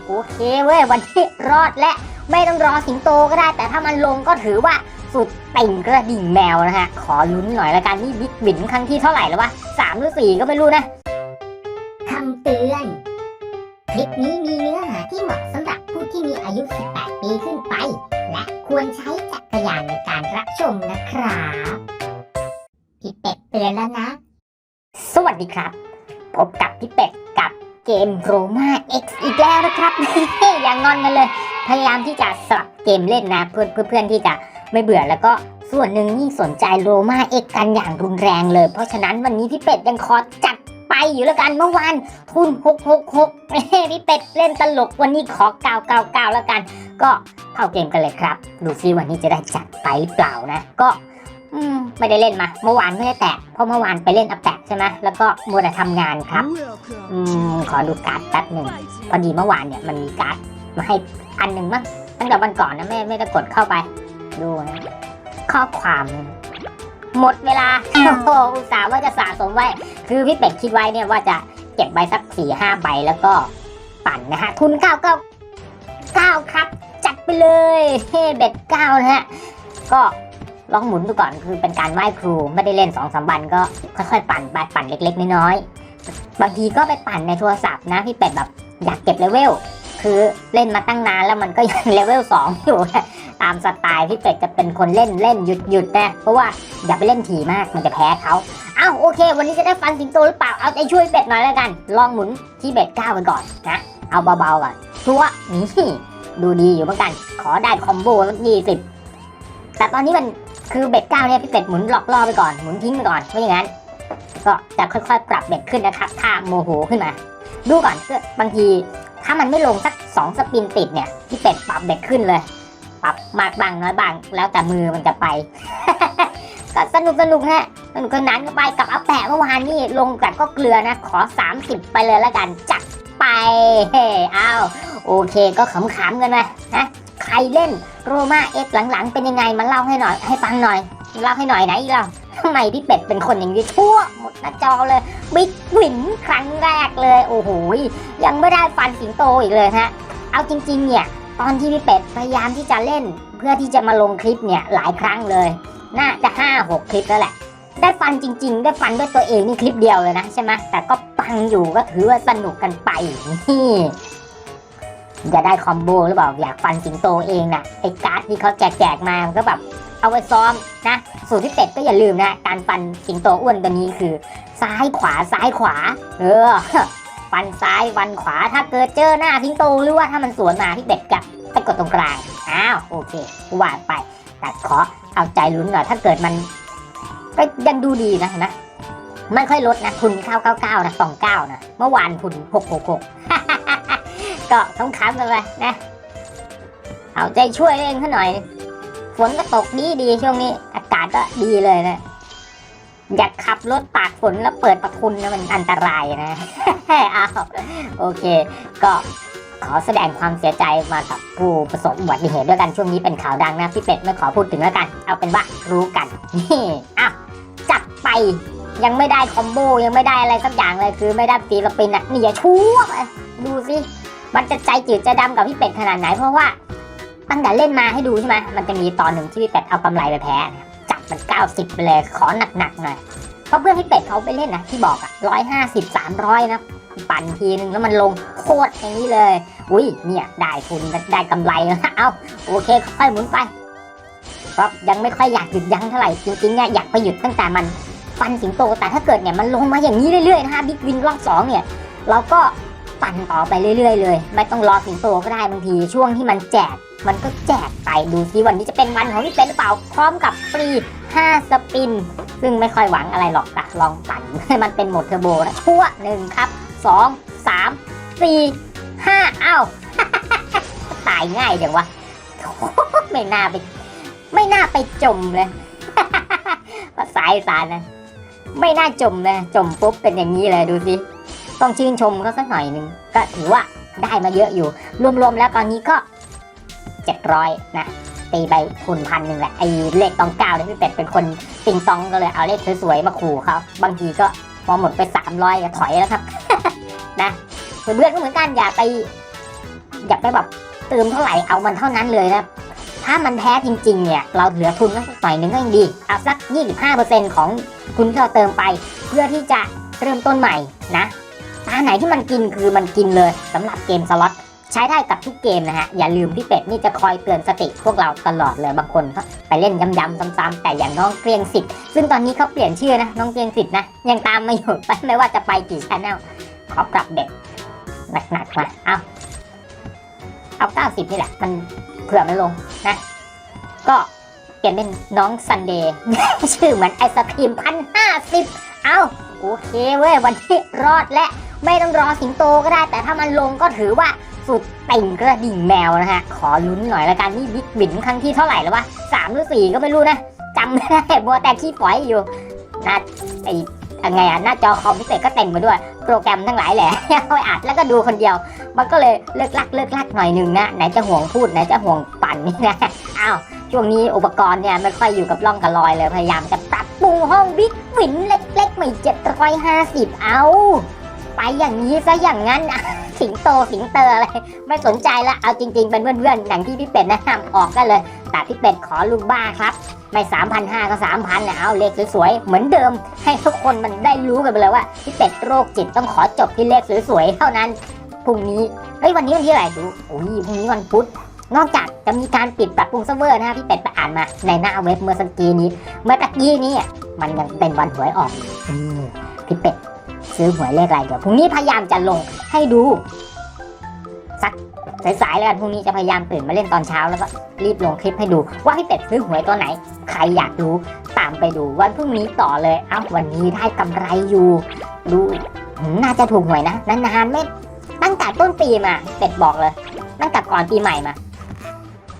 โอเคเว้ยวันนี้รอดและไม่ต้องรอสิงโตก็ได้ แต่ถ้ามันลงก็ถือว่าสุดติ่งกระดิ่งแมวนะฮะ ขอลุ้นหน่อยละกันนี่บิ๊กบินครั้งที่เท่าไหร่แล้ววะสามหรือสี่ก็ไม่รู้นะคำเตือน คลิปนี้มีเนื้อหาที่เหมาะสำหรับผู้ที่มีอายุ 18 ปีขึ้นไป และควรใช้จักรยานในการรับชมนะครับพี่เป็ดเตือนแล้วนะ สวัสดีครับ พบกับพี่เป็ดกับเกมโรมา X อี อีกแล้วนะครับอย่างงอนกันเลย พยายามที่จะสลับเกมเล่นนะเพื่อนเพื่อนเพื่อนที่จะไม่เบื่อแล้วก็ส่วนหนึ่งยิ่สนใจโรมา X กันอย่างรุนแรงเลย เพราะฉะนั้นวันนี้พี่เป็ดยังขอจัดไปอยู่แล้วกันเมื่อวานทุน666พี่เป็ดเล่นตลกวันนี้ขอ999แล้วกัน ก็เข้าเกมกันเลยครับ ดูซิวันนี้จะได้จัดไปหรือเปล่านะ ก็ ไม่ได้เล่นมา เมื่อวานไม่ได้แตะเพราะเมื่อวานไปเล่นอัปแตะใช่ไหมแล้วก็มัวแต่ทำงานครับอืมขอดูการ์ดแป๊บหนึ่งพอดีเมื่อวานเนี่ยมันมีการ์ดมาให้อันหนึ่งมั้งตั้งแต่วันก่อนนะไม่ไม่ได้กดเข้าไป ดูนะข้อความหมดเวลาโอ้โหอุตส่าห์ว่าจะสะสมไว้ คือพี่เป็ดคิดไว้เนี่ยว่าจะเก็บไว้สักสี่ห้าใบแล้วก็ปั่นนะฮะ ทุนเก้าเก้าเก้าครับ จัดไปเลยเฮ้เบ็ดเก้านะฮะ ก็ ลองหมุนดูก่อนคือเป็นการไหว้ครูไม่ได้เล่นสองสามวันก็ค่อยๆปั่นไปปั่นเล็กๆน้อยๆบางทีก็ไปปั่นในโทรศัพท์นะพี่เป็ดแบบอยากเก็บเลเวลคือเล่นมาตั้งนานแล้วมันก็ยังเลเวลสองอยู่ตามสไตล์พี่เป็ดจะเป็นคนเล่นเล่นหยุดหยุดนะเพราะว่าอย่าไปเล่นถี่มากมันจะแพ้เขาอ้าวโอเค วันนี้จะได้ฟันสิงโตหรือเปล่าเอาใจช่วยเป็ดหน่อยแล้วกัน ลองหมุนที่เบ็ดก้าวไปก่อนนะเอาเบาๆก่อนชัวนี่ดูดีอยู่เหมือนกัน ขอได้คอมโบสักยี่สิบแต่ตอนนี้มัน คือเบ็ดก้าวเนี่ยพี่เป็ดหมุนหลอกล่อไปก่อนหมุนทิ้งไปก่อนไม่อย่างนั้นก็จะค่อยๆ ปรับเบ็ดขึ้นนะครับ ถ้าโมโหขึ้นมา ดูก่อนก็บางที ถ้ามันไม่ลงสักสองสปินติดเนี่ยพี่เป็ดปรับเบ็ดขึ้นเลย ปรับมากบางน้อยบางแล้วแต่มือมันจะไปก็สนุกสนุกฮะสนุกสนานกันไปกับอาแปะเมื่อวานนี่ลงกัดก็เกลือนะ ขอ 30 ไปเลยแล้วกันจัดไปเฮ้อ้าวโอเคก็ขำๆกันนะนะ ใครเล่นโรมาเอสหลังๆ เป็นยังไงมาเล่าให้หน่อย ให้ฟังหน่อยเล่าให้หน่อยไหนอีกเราทำไมพี่เป็ดเป็นคนอย่างนี้ทั่วหมดหน้าจอเลยบิ๊กวินครั้งแรกเลย โอ้โหยังไม่ได้ฟันสิงโตอีกเลยฮะเอาจริง ๆ เนี่ย ตอนที่พี่เป็ดพยายามที่จะเล่น เพื่อที่จะมาลงคลิปเนี่ยหลายครั้งเลย น่าจะห้าหกคลิปแล้วแหละ ได้ฟันจริง ๆ ได้ฟันด้วยตัวเองนี่คลิปเดียวเลยนะใช่ไหมแต่ก็ปังอยู่ก็ถือว่าสนุกกันไปนี่ จะได้คอมโบหรือเปล่าอยากฟันสิงโตเองนะไอ้การ์ดที่เขาแจกๆมามันก็แบบเอาไว้ซ้อมนะสูตรพี่เป็ดก็อย่าลืมนะ การฟันสิงโตอ้วนตัวนี้คือ ซ้ายขวาซ้ายขวา เออฟันซ้ายฟันขวาถ้าเกิดเจอหน้าสิงโตหรือว่าถ้ามันสวนมาพี่เป็ดกับไปกดตรงกลางอ้าวโอเคว่าไปแต่ขอเอาใจลุ้นหน่อยถ้าเกิดมันก็ยังดูดีนะนะไม่ค่อยลดนะทุน999นะ29นะเมื่อวานทุน666 ก็ต้องค้ำกันไปนะ เอาใจช่วยเองเขาหน่อย ฝนก็ตกดีดีช่วงนี้ อากาศก็ดีเลยนะ อยากขับรถตากฝนแล้วเปิดประทุนนะมันอันตรายนะเอาโอเค ก็ขอแสดงความเสียใจมากับผู้ประสบอุบัติเหตุด้วยกันช่วงนี้เป็นข่าวดังนะพี่เป็ดไม่ขอพูดถึงแล้วกัน เอาเป็นว่ารู้กันนี่อะจัดไปยังไม่ได้คอมโบยังไม่ได้อะไรสักอย่างเลยคือไม่ได้ตีละปินอะนี่อย่าชั่วดูสิ มันจะใจจืดใจดำกับพี่เป็ดขนาดไหน เพราะว่าตั้งแต่เล่นมาให้ดูใช่ไหมมันจะมีตอนหนึ่งที่พี่เป็ดเอากำไรไปแพ้จับมัน 90ไปเลยขอหนักๆหน่อยเพราะเพื่อนพี่เป็ดเขาไปเล่นนะที่บอกอะร้อยห้าสิบสามร้อยนะปั่นทีนึงแล้วมันลงโคตรอย่างนี้เลย อุ้ยเนี่ยได้ทุนได้กำไรแล้วเอาโอเคค่อยหมุนไปเพราะยังไม่ค่อยอยากหยุดยั้งเท่าไหร่จริงๆเนี่ยอยากไปหยุดตั้งแต่มันฟันสิงโตแต่ถ้าเกิดเนี่ยมันลงมาอย่างนี้เรื่อยๆนะคะบิ๊กวินรอบสองเนี่ยเราก็ ปั่นต่อไปเรื่อยๆเลย ไม่ต้องรอสิงโตก็ได้บางทีช่วงที่มันแจก มันก็แจกไปดูซิวันนี้จะเป็นวันของพี่เป็นหรือเปล่าพร้อมกับฟรี 5 สปิน ซึ่งไม่ค่อยหวังอะไรหรอกนะลองปั่นให้มันเป็นโหมดเทอร์โบนะชั่วหนึ่งครับ 2 3 4 5เอ้าตายง่ายจังวะไม่น่าไป ไม่น่าไปจมเลยภาษาอีสานนะ ไม่น่าจมเลยจมปุ๊บเป็นอย่างนี้เลยดูสิ ต้องชื่นชมเขาสักหน่อยหนึ่งก็ถือว่าได้มาเยอะอยู่ รวมๆแล้วตอนนี้ก็เจ็ดร้อยนะตีไปทุนพันหนึ่งแหละไอ้เลขตองเก้าเนี่ยพี่เป็ดเป็นคนติงตองก็เลยเอาเลขสวยๆมาขู่เขาบางทีก็พอหมดไปสามร้อยก็ถอยแล้วครับ นะเพื่อนๆก็เหมือนกันอย่าไป อย่าไปแบบเติมเท่าไหร่เอามันเท่านั้นเลยนะถ้ามันแพ้จริงๆ เนี่ย เราเหลือทุนสักหน่อยหนึงก็ยังดีเอาสัก 25%ของทุนที่เราเติมไป เพื่อที่จะเริ่มต้นใหม่นะาไหนที่มันกินคือมันกินเลยสำหรับเกมสล็อตใช้ได้กับทุกเกมนะฮะ อย่าลืมพี่เป็ดนี่จะคอยเตือนสติพวกเราตลอดเลยบางคนก็ไปเล่นย้ำๆซ้ำๆแต่อย่างน้องเกรียงสิทธิ์ซึ่งตอนนี้เขาเปลี่ยนชื่อนะน้องเกรียงสิทธิ์นะยังตามไม่อยู่ไปไม่ว่าจะไปกี่ชแนลขอปรับเด็กหนักๆมาเอาเอา 90 นี่แหละ มันเผื่อมันลงนะ ก็เปลี่ยนเป็นน้องซันเดย์ชื่อเหมือนไอศครีมพันห้าสิบเอาโอเคเว้ย วันนี้รอดและ ไม่ต้องรอสิงโตก็ได้ แต่ถ้ามันลงก็ถือว่าสุดติ่งกระดิ่งแมวนะฮะ ขอลุ้นหน่อยละกันนี่บิ๊กวินครั้งที่เท่าไหร่แล้ววะสามหรือสี่ก็ไม่รู้นะจำไม่ได้บัวแต่ขี้ฝอยอยู่นะไอยังไงอะหน้าจอคอมพิเศษก็เต็มไปด้วย โปรแกรมทั้งหลายแหละเอาไปอัดแล้วก็ดูคนเดียว มันก็เลยเลิกลักเลิกลักหน่อยหนึ่งนะไหนจะห่วงพูดไหนจะห่วงปั่นนี่นะอ้าวช่วงนี้อุปกรณ์เนี่ยไม่ค่อยอยู่กับร่องกับรอยเลยพยายามจะปรับปรุงห้องบิ๊กวินเล็กๆไม่เจ็ดร้อยห้าสิบเอา ไปอย่างนี้ซะอย่างนั้นอะสิงโตสิงเตออะไรไม่สนใจละเอาจริง ๆ เป็นเพื่อนๆอย่างที่พี่เป็ดแนะนำออกกันเลยแต่พี่เป็ดขอลูกบ้าครับ ไม่สามพันห้าก็สามพันเนี่ยเอาเลขสวยๆเหมือนเดิม ให้ทุกคนมันได้รู้กันไปเลยว่าพี่เป็ดโรคจิตต้องขอจบที่เลขสวยๆเท่านั้นพรุ่งนี้เฮ้ยวันนี้วันที่อะไรดูโอ้ยพรุ่งนี้วันพุธนอกจากจะมีการปิดปรับปรุงเซิร์ฟเวอร์นะฮะพี่เป็ดไปอ่านมาในหน้าเว็บเมื่อสักกี้นี้ เมื่อตะกี้นี้อะมันยังเป็นวันหวยออกอยู่อืมพี่เป็ด ซื้อหวยเลขอะไรเดี๋ยวพรุ่งนี้พยายามจะลงให้ดู สักสายๆแล้วกันพรุ่งนี้จะพยายามตื่นมาเล่นตอนเช้าแล้วก็รีบลงคลิปให้ดู ว่าพี่เป็ดซื้อหวยตัวไหน ใครอยากดูตามไปดูวันพรุ่งนี้ต่อเลยเอ้าวันนี้ได้กำไรอยู่ ดูน่าจะถูกหวยนะนานๆไม่ตั้งแต่ต้นปีมาเป็ดบอกเลยตั้งแต่ก่อนปีใหม่มา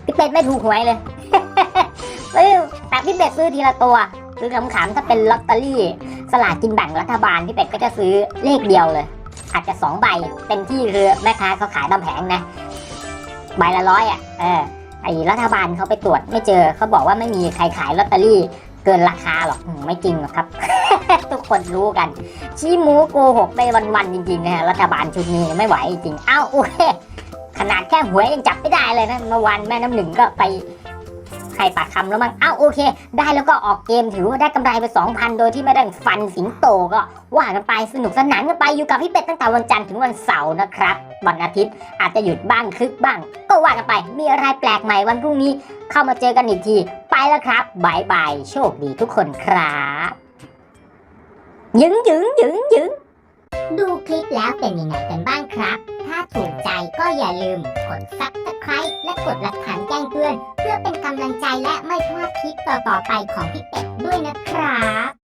พี่เป็ดไม่ถูกหวยเลยเอ้ยแต่พี่เป็ดซื้อทีละตัวซื้อขำๆถ้าเป็นลอตเตอรี่ สลากกินแบ่งรัฐบาลพี่เป็ดก็จะซื้อเลขเดียวเลย อาจจะสองใบเต็มที่คือแม่ค้าเขาขายตามแผงนะใบละร้อยอะเออไอ้รัฐบาลเขาไปตรวจไม่เจอเขาบอกว่าไม่มีใครขายลอตเตอรี่เกินราคาหรอกไม่จริงหรอกครับ ทุกคนรู้กัน ชี้หมูโกหกไปวันๆจริงๆนะฮะรัฐบาลชุดนี้ไม่ไหวจริงเอ้าโอเคขนาดแค่หวยยังจับไม่ได้เลยนะเมื่อวานแม่น้ำหนึ่งก็ไป ให้ปากคำแล้วมั้งอ้าวโอเค ได้แล้วก็ออกเกมถือว่าได้กำไรไป 2,000 โดยที่ไม่ได้ฟันสิงโตก็ว่ากันไปสนุกสนานกันไปอยู่กับพี่เป็ดตั้งแต่วันจันทร์ถึงวันเสาร์นะครับวันอาทิตย์อาจจะหยุดบ้างคึกบ้าง ก็ว่ากันไปมีอะไรแปลกใหม่วันพรุ่งนี้ เข้ามาเจอกันอีกที ไปแล้วครับบายบายโชคดีทุกคนครับยึงยึงยึงยึงดูคลิปแล้วเป็นยังไงกันบ้างครับ ถ้าถูกใจก็อย่าลืมกด subscribe และกดหลักฐานแจ้งเตือน เพื่อเป็นกำลังใจและไม่พลาดคลิปต่อๆไปของพี่เป็ดด้วยนะครับ